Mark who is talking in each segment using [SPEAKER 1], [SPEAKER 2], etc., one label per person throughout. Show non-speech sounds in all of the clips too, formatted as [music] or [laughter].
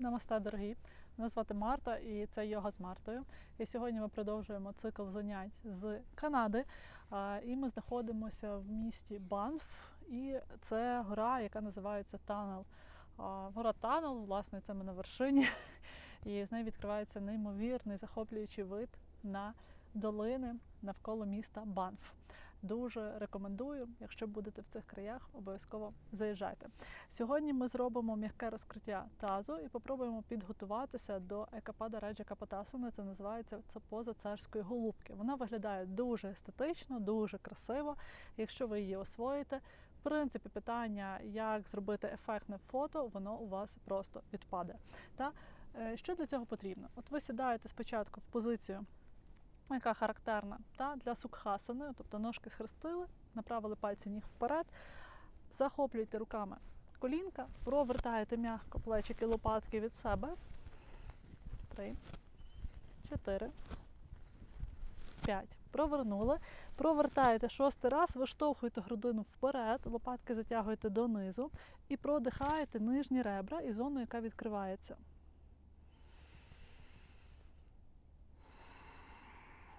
[SPEAKER 1] Намасте, дорогі! Мене звати Марта і це йога з Мартою. І сьогодні ми продовжуємо цикл занять з Канади. І ми знаходимося в місті Банф. І це гора, яка називається Танел. Гора Танел, власне, це ми на вершині. [laughs] І з неї відкривається неймовірний захоплюючий вид на долини навколо міста Банф. Дуже рекомендую, якщо будете в цих краях, обов'язково заїжджайте. Сьогодні ми зробимо м'яке розкриття тазу і попробуємо підготуватися до екапада Раджа Капотасана. Це називається це поза царської голубки. Вона виглядає дуже естетично, дуже красиво. Якщо ви її освоїте, в принципі, питання, як зробити ефектне фото, воно у вас просто відпаде. Та е, що для цього потрібно? От ви сідаєте спочатку в позицію яка характерна та, для сукхасани, тобто ножки схрестили, направили пальці ніг вперед, захоплюйте руками колінка, провертаєте м'яко плечики лопатки від себе. Три, чотири, п'ять. Провернули. Провертаєте шостий раз, виштовхуєте грудину вперед, лопатки затягуєте донизу і продихаєте нижні ребра і зону, яка відкривається.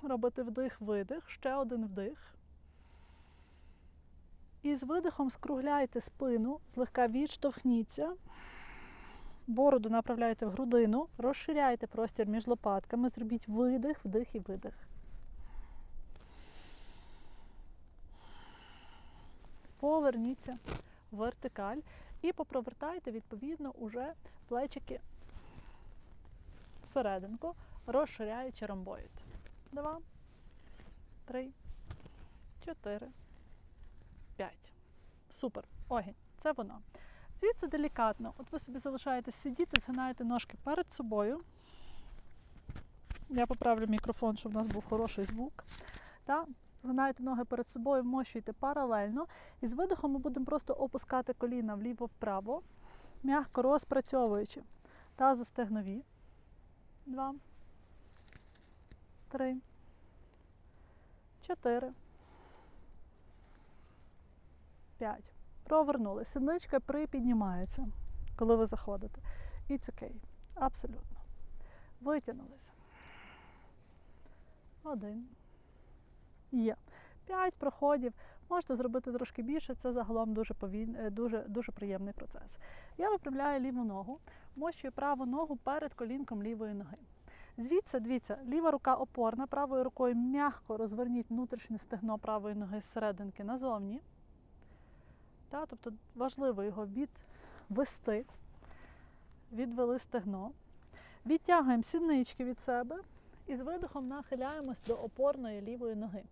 [SPEAKER 1] Робити вдих-видих, ще один вдих. І з видихом скругляйте спину, злегка відштовхніться. Бороду направляйте в грудину, розширяйте простір між лопатками, зробіть видих, вдих і видих. Поверніться в вертикаль і попровертайте, відповідно, уже плечики всерединку, розширяючи ромбоїд. Два, три, чотири, п'ять. Супер. Огінь. Це воно. Звідси делікатно. От ви собі залишаєтесь сидіти, згинаєте ножки перед собою. Я поправлю мікрофон, щоб у нас був хороший звук. Та? Згинаєте ноги перед собою, вмощуєте паралельно. І з видихом ми будемо просто опускати коліна вліво-вправо, м'яко розпрацьовуючи тазостегнові. Два три, чотири, п'ять. Провернули. Сідничка припіднімається, коли ви заходите. It's okay. Абсолютно. Витягнулися. Один. Є. П'ять проходів. Можете зробити трошки більше, це загалом дуже повіль... дуже, дуже приємний процес. Я виправляю ліву ногу, мощую праву ногу перед колінком лівої ноги. Звідси, дивіться, ліва рука опорна, правою рукою м'яко розверніть внутрішнє стегно правої ноги з серединки назовні. Та, тобто важливо його відвести, відвели стегно. Відтягуємо сіднички від себе і з видихом нахиляємось до опорної лівої ноги.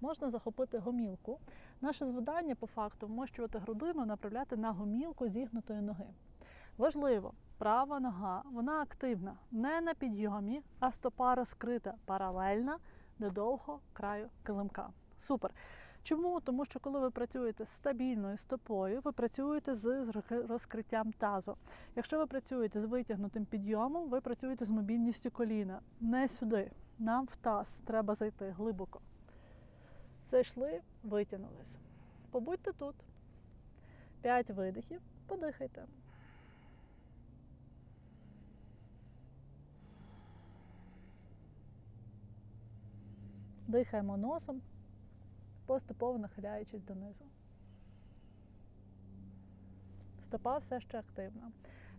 [SPEAKER 1] Можна захопити гомілку. Наше завдання по факту вмощувати грудину, направляти на гомілку зігнутої ноги. Важливо, права нога, вона активна, не на підйомі, а стопа розкрита, паралельна до довго краю килимка. Супер. Чому? Тому що коли ви працюєте з стабільною стопою, ви працюєте з розкриттям тазу. Якщо ви працюєте з витягнутим підйомом, ви працюєте з мобільністю коліна. Не сюди. Нам в таз треба зайти глибоко. Зайшли, витягнулись. Побудьте тут. П'ять видихів, подихайте. Дихаємо носом, поступово нахиляючись донизу. Стопа все ще активна.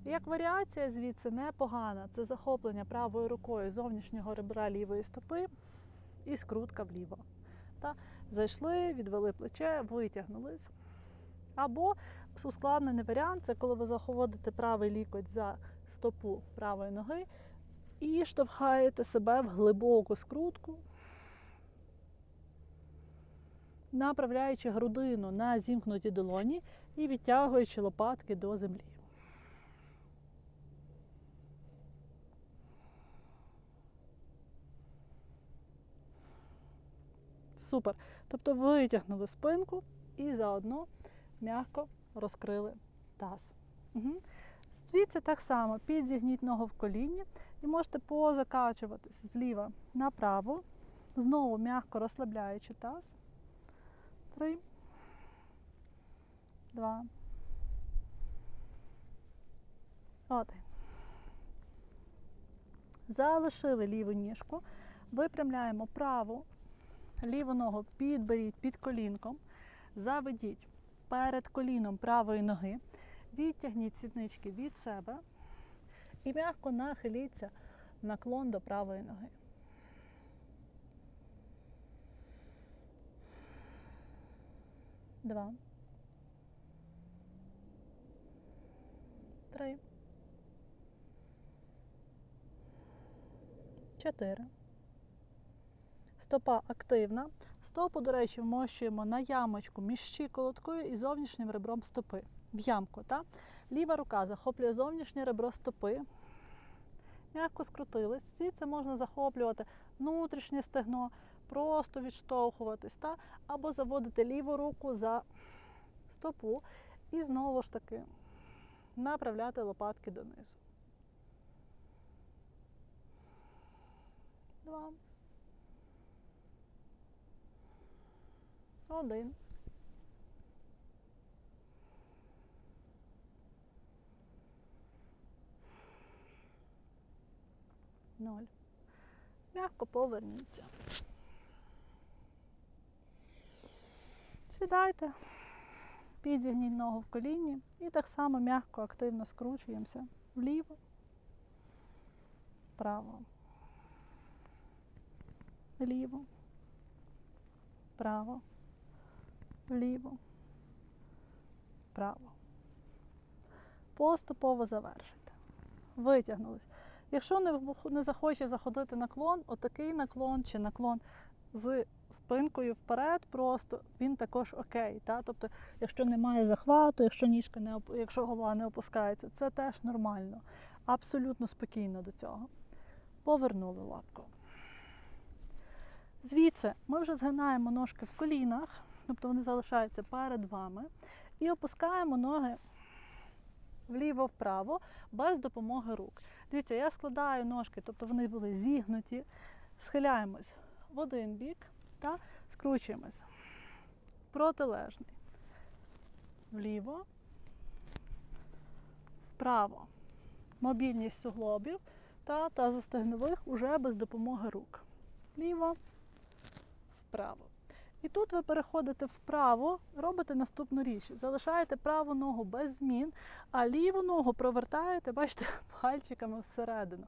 [SPEAKER 1] Як варіація звідси непогана. Це захоплення правою рукою зовнішнього ребра лівої стопи і скрутка вліво. Та Зайшли, відвели плече, витягнулись. Або ускладнений варіант це коли ви заходите правий лікоть за стопу правої ноги і штовхаєте себе в глибоку скрутку направляючи грудину на зімкнуті долоні і відтягуючи лопатки до землі. Супер. Тобто витягнули спинку і заодно м'яко розкрили таз. Угу. Звідси так само підзігніть ногу в коліні і можете позакачуватись зліва направо, знову м'яко розслабляючи таз. Три. Два. Один. Залишили ліву ніжку, випрямляємо праву, ліву ногу підберіть під колінком, заведіть перед коліном правої ноги, відтягніть сіднички від себе і м'яко нахиліться наклон до правої ноги. Два. Три. Чотири. Стопа активна. Стопу, до речі, вмощуємо на ямочку між щиколоткою і зовнішнім ребром стопи. В ямку. Та? Ліва рука захоплює зовнішнє ребро стопи. М'яко скрутились. Звідси можна захоплювати внутрішнє стегно, просто відштовхуватись, та? або заводити ліву руку за стопу і знову ж таки направляти лопатки донизу. Два. Один. Ноль. М'яко поверніться. Сідайте, підзігніть ногу в коліні і так само м'яко, активно скручуємося вліво, вправо, вліво, вправо, вліво, вправо. Поступово завершуйте. Витягнулись. Якщо не захоче заходити наклон, отакий наклон чи наклон з спинкою вперед, просто він також окей. Та? Тобто, якщо немає захвату, якщо ніжка не оп- якщо голова не опускається, це теж нормально. Абсолютно спокійно до цього. Повернули лапку. Звідси ми вже згинаємо ножки в колінах, тобто вони залишаються перед вами, і опускаємо ноги вліво-вправо без допомоги рук. Дивіться, я складаю ножки, тобто вони були зігнуті, схиляємось в один бік та скручуємось. Протилежний. Вліво, вправо. Мобільність суглобів та тазостегнових уже без допомоги рук. Ліво, вправо. І тут ви переходите вправо, робите наступну річ. Залишаєте праву ногу без змін, а ліву ногу провертаєте, бачите, [laughs] пальчиками всередину.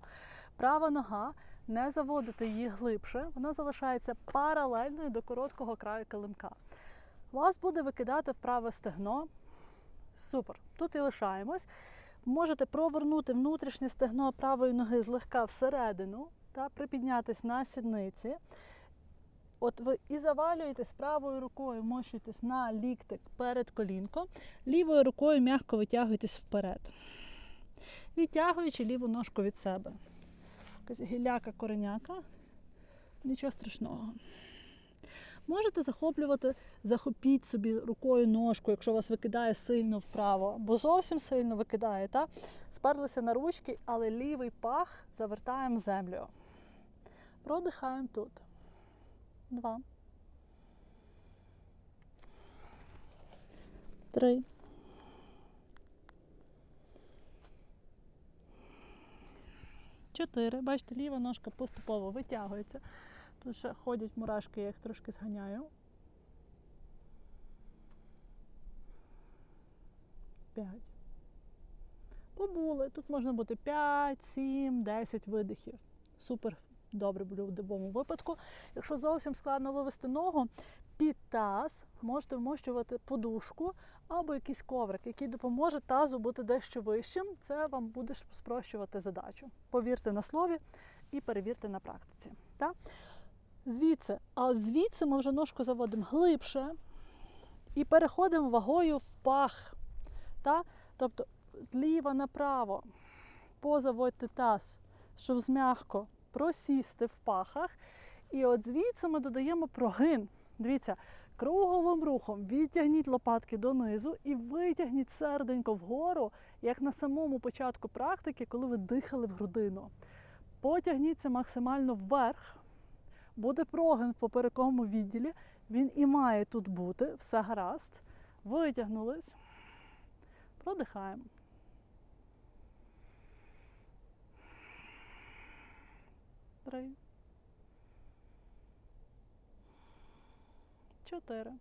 [SPEAKER 1] Права нога, не заводите її глибше, вона залишається паралельною до короткого краю килимка. Вас буде викидати в праве стегно. Супер. Тут і лишаємось. Можете провернути внутрішнє стегно правої ноги злегка всередину та припіднятись на сідниці. От ви і завалюєтесь правою рукою, мощуєтесь на ліктик перед колінком, лівою рукою м'яко витягуєтесь вперед, відтягуючи ліву ножку від себе. Якась гіляка кореняка, нічого страшного. Можете захоплювати, захопіть собі рукою ножку, якщо вас викидає сильно вправо, бо зовсім сильно викидає. Та? Сперлися на ручки, але лівий пах завертаємо в землю. Продихаємо тут. Два. Три. Чотири. Бачите, ліва ножка поступово витягується. Тут ще ходять мурашки, я їх трошки зганяю. П'ять. Побули. Тут можна бути 5, 7, 10 видихів. Супер добре в будь-якому випадку. Якщо зовсім складно вивести ногу, під таз можете вмощувати подушку або якийсь коврик, який допоможе тазу бути дещо вищим. Це вам буде спрощувати задачу. Повірте на слові і перевірте на практиці. Так? Звідси, а звідси ми вже ножку заводимо глибше і переходимо вагою в пах. Та? Тобто зліва направо позаводьте таз, щоб змягко просісти в пахах. І от звідси ми додаємо прогин. Дивіться, круговим рухом відтягніть лопатки донизу і витягніть серденько вгору, як на самому початку практики, коли ви дихали в грудину. Потягніться максимально вверх. Буде прогин в поперековому відділі. Він і має тут бути, все гаразд. Витягнулись. Продихаємо. Три. Чотири.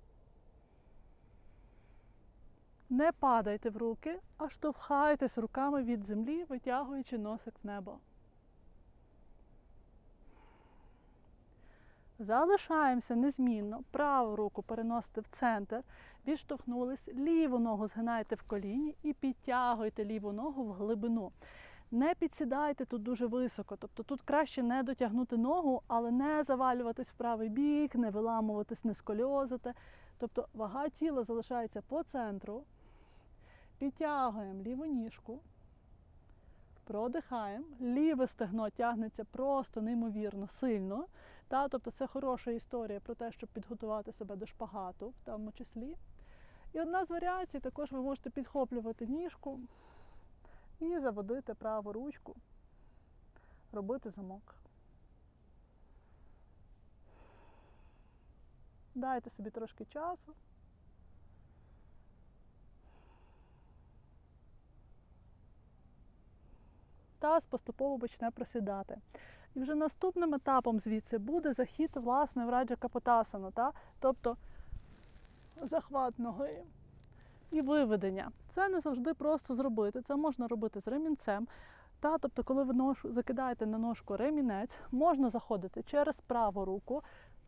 [SPEAKER 1] Не падайте в руки, а штовхайтесь руками від землі, витягуючи носик в небо. Залишаємося незмінно. Праву руку переносите в центр, відштовхнулись, ліву ногу згинаєте в коліні і підтягуєте ліву ногу в глибину. Не підсідайте тут дуже високо, тобто тут краще не дотягнути ногу, але не завалюватись в правий бік, не виламуватись, не скольозити. Тобто вага тіла залишається по центру. Підтягуємо ліву ніжку, продихаємо. Ліве стегно тягнеться просто неймовірно сильно. Та, тобто це хороша історія про те, щоб підготувати себе до шпагату, в тому числі. І одна з варіацій також ви можете підхоплювати ніжку і заводити праву ручку, робити замок. Дайте собі трошки часу. Таз поступово почне просідати. І вже наступним етапом звідси буде захід власне в раджа капотасану, тобто захват ноги і виведення. Це не завжди просто зробити. Це можна робити з ремінцем. Та, тобто, коли ви ношу, закидаєте на ножку ремінець, можна заходити через праву руку.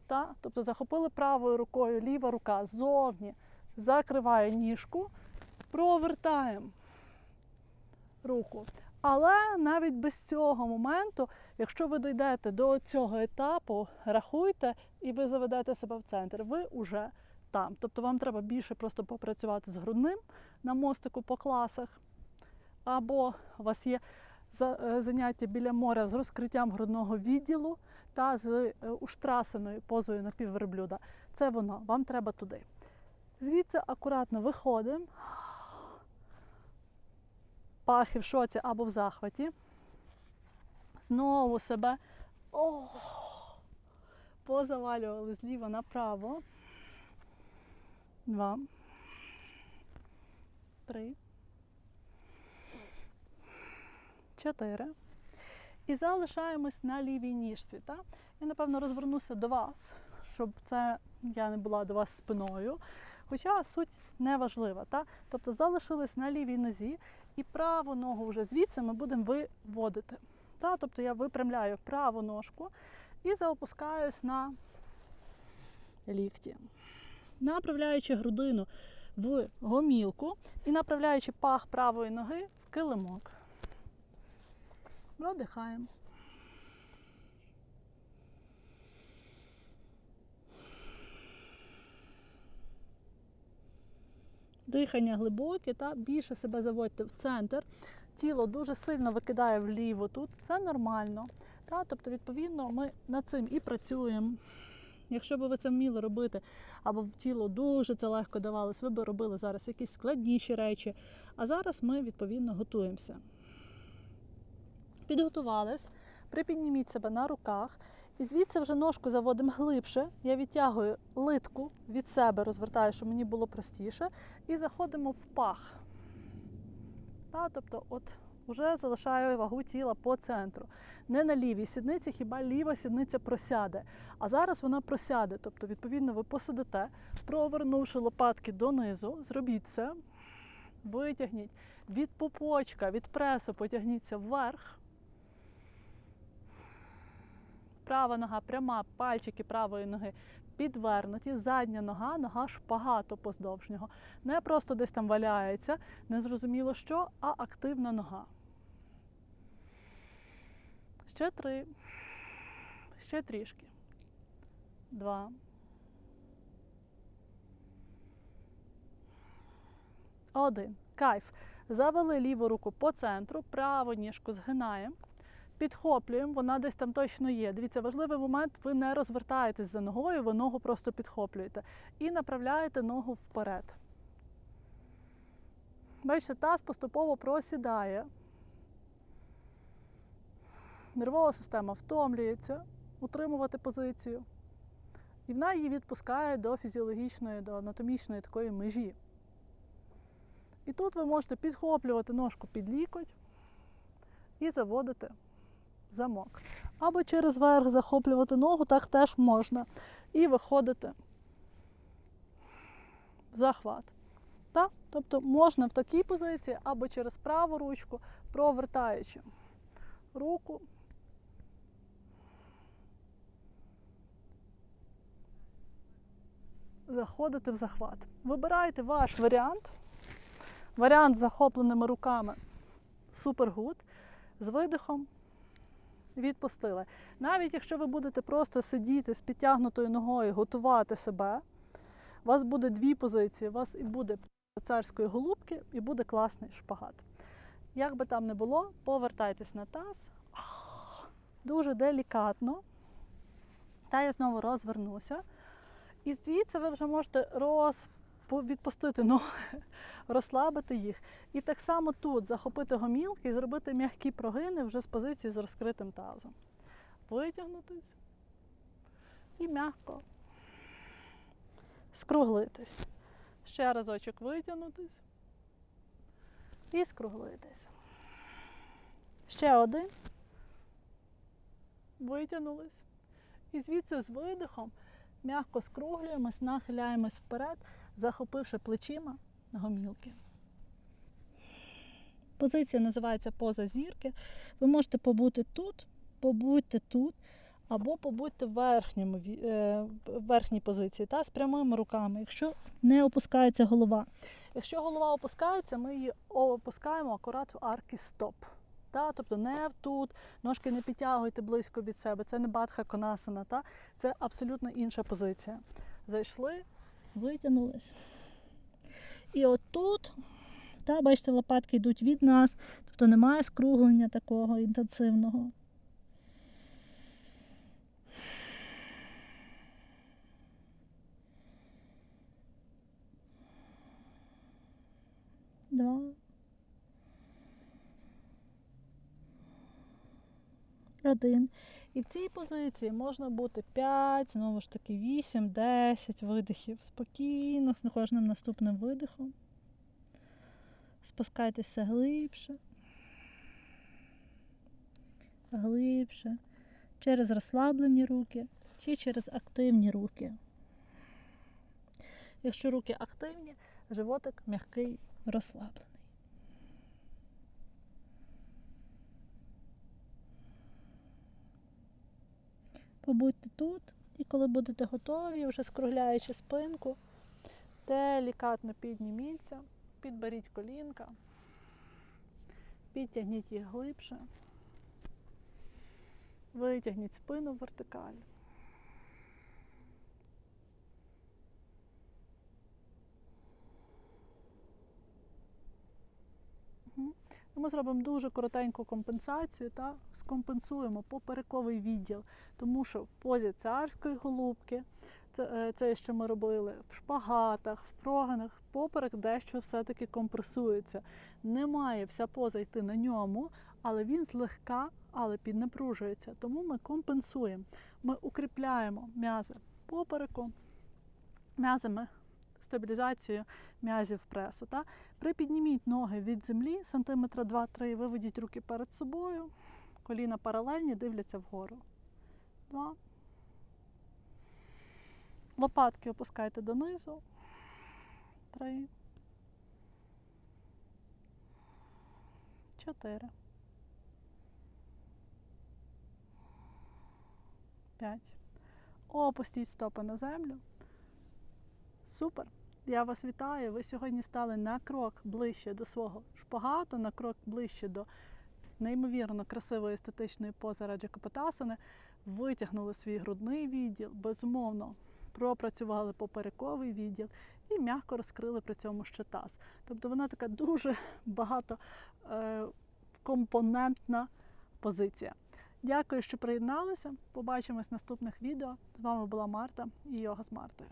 [SPEAKER 1] Та, тобто захопили правою рукою, ліва рука ззовні, закриває ніжку, провертаємо руку. Але навіть без цього моменту, якщо ви дійдете до цього етапу, рахуйте і ви заведете себе в центр, ви вже там. Тобто вам треба більше просто попрацювати з грудним на мостику по класах, або у вас є е, заняття біля моря з розкриттям грудного відділу та з е, уштрасаною позою напівверблюда. Це воно, вам треба туди. Звідси акуратно виходимо. Пахи в шоці або в захваті. Знову себе о, позавалювали зліва направо. Два. Три. Чотири. І залишаємось на лівій ніжці. Так? Я, напевно, розвернуся до вас, щоб це я не була до вас спиною. Хоча суть не важлива. Та? Тобто залишились на лівій нозі, і праву ногу вже звідси ми будемо виводити. Та? Тобто я випрямляю праву ножку і заопускаюсь на лікті, направляючи грудину в гомілку і направляючи пах правої ноги в килимок. Продихаємо. Дихання глибоке, та більше себе заводьте в центр. Тіло дуже сильно викидає вліво тут. Це нормально. Та? Тобто, відповідно, ми над цим і працюємо. Якщо б ви це вміли робити, або тіло дуже це легко давалось, ви б робили зараз якісь складніші речі. А зараз ми відповідно готуємося. Підготувались, припідніміть себе на руках. І звідси вже ножку заводимо глибше. Я відтягую литку від себе, розвертаю, щоб мені було простіше. І заходимо в пах. Тобто, от вже залишаю вагу тіла по центру. Не на лівій сідниці, хіба ліва сідниця просяде. А зараз вона просяде. Тобто, відповідно, ви посидите, провернувши лопатки донизу, зробіть це, витягніть від пупочка, від пресу, потягніться вверх. Права нога пряма, пальчики правої ноги підвернуті, задня нога, нога шпагато поздовжнього. Не просто десь там валяється, незрозуміло що, а активна нога. Ще три. Ще трішки. Два. Один. Кайф. Завели ліву руку по центру, праву ніжку згинаємо. Підхоплюємо, вона десь там точно є. Дивіться, важливий момент, ви не розвертаєтесь за ногою, ви ногу просто підхоплюєте. І направляєте ногу вперед. Бачите, таз поступово просідає. Нервова система втомлюється утримувати позицію. І вона її відпускає до фізіологічної, до анатомічної такої межі. І тут ви можете підхоплювати ножку під лікоть і заводити замок. Або через верх захоплювати ногу, так теж можна. І виходити в захват. Так? Тобто можна в такій позиції або через праву ручку, провертаючи руку. Заходити в захват. Вибирайте ваш варіант. Варіант з захопленими руками супергуд. З видихом відпустили. Навіть якщо ви будете просто сидіти з підтягнутою ногою, готувати себе, у вас буде дві позиції. У вас і буде царської голубки, і буде класний шпагат. Як би там не було, повертайтесь на таз. Дуже делікатно. Та я знову розвернуся. І звідси ви вже можете роз... відпустити ноги, [laughs] розслабити їх. І так само тут захопити гомілки і зробити м'які прогини вже з позиції з розкритим тазом. Витягнутись і м'яко скруглитись. Ще разочок витягнутись і скруглитись. Ще один. Витягнулись. І звідси з видихом м'яко скруглюємось, нахиляємось вперед, захопивши плечима гомілки. Позиція називається поза зірки. Ви можете побути тут, побудьте тут, або побудьте в верхньому, е, в верхній позиції та, з прямими руками, якщо не опускається голова. Якщо голова опускається, ми її опускаємо акурат в арки стоп. Та, тобто не тут, ножки не підтягуйте близько від себе. Це не бадха конасана, та? це абсолютно інша позиція. Зайшли, витягнулись. І отут, та, бачите, лопатки йдуть від нас, тобто немає скруглення такого інтенсивного. Два. Один. І в цій позиції можна бути 5, знову ж таки 8, 10 видихів. Спокійно, з кожним наступним видихом. Спускайтесь все глибше. Глибше. Через розслаблені руки чи через активні руки. Якщо руки активні, животик м'який, розслаблений. Побудьте тут, і коли будете готові, вже скругляючи спинку, делікатно підніміться, підберіть колінка, підтягніть їх глибше, витягніть спину в вертикаль. Ми зробимо дуже коротеньку компенсацію та скомпенсуємо поперековий відділ, тому що в позі царської голубки, це, е, це що ми робили, в шпагатах, в проганах, поперек дещо все-таки компресується. Не має вся поза йти на ньому, але він злегка, але піднапружується. Тому ми компенсуємо. Ми укріпляємо м'язи попереку, м'язами стабілізацію м'язів пресу. Та? Припідніміть ноги від землі, сантиметра 2-3, виведіть руки перед собою, коліна паралельні, дивляться вгору. Два. Лопатки опускайте донизу. Три. Чотири. П'ять. Опустіть стопи на землю. Супер! Я вас вітаю. Ви сьогодні стали на крок ближче до свого шпагату, на крок ближче до неймовірно красивої естетичної пози Раджа Капотасани. Витягнули свій грудний відділ, безумовно, пропрацювали поперековий відділ і м'яко розкрили при цьому ще таз. Тобто вона така дуже багато е, позиція. Дякую, що приєдналися. Побачимось в наступних відео. З вами була Марта і йога з Мартою.